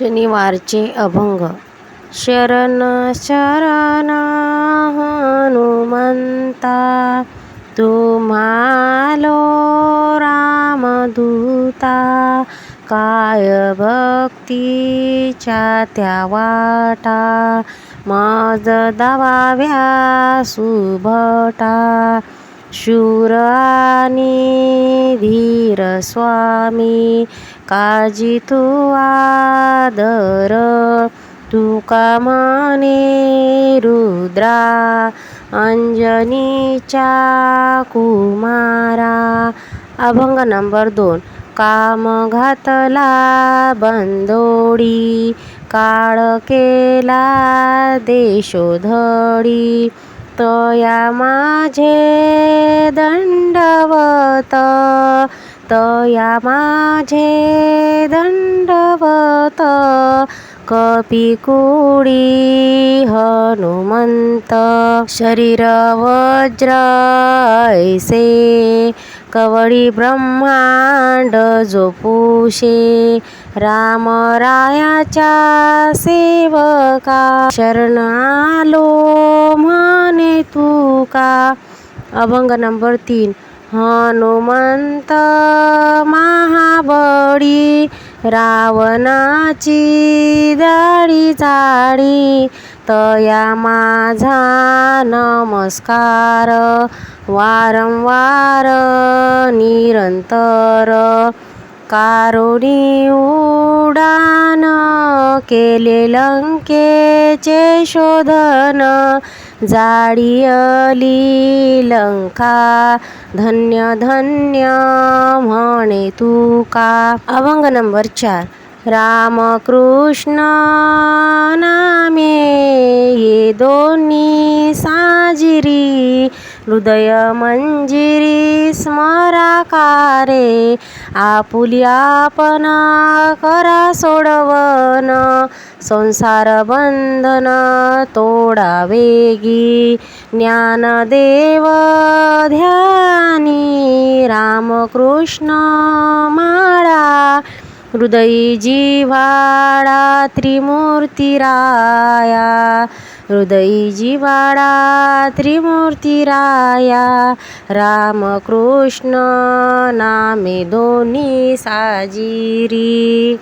शनिवारचे अभंग. शरण शरण हनुमंता तुम्हालो रामदूता. काय भक्तीच्या त्या वाटा मज दावाव्या सुभटा. शूरानी धीर स्वामी काळजी तू आदर तुका माने रुद्रा अंजनीच्या कुमारा. अभंग नंबर दोन काम घातला बंदोडी काळ केला देशोधडी. तया माझे दंडवत तया माझे दंडवत कपिकुडी हनुमंत शरीर वज्र ऐसे कवळी ब्रह्मांड जोपुषे रामरायाच्या सेवका शरण आलो म्हणे तू का अभंग नंबर तीन हनुमंत महाबळी रावणाची दाढी जाडी तया माझा नमस्कार. वारंवार निरंतर कारुणी उडान केले लंकेचे शोधन. जाडियली लंका धन्य धन्य म्हणे तू का अभंग नंबर चार. रामकृष्ण नामे ये दोन्ही साजिरी. हृदय मंजिरी स्मराकारे आपुली करा सोडवन संसार बंधन तोडा वेगी ज्ञानदेव ध्यानी रामकृष्ण माळा. हृदयी जिव्हाळा त्रिमूर्तिराया हृदयी जिव्हाळा त्रिमूर्तिराया रामकृष्ण नामे दोन्ही साजिरी।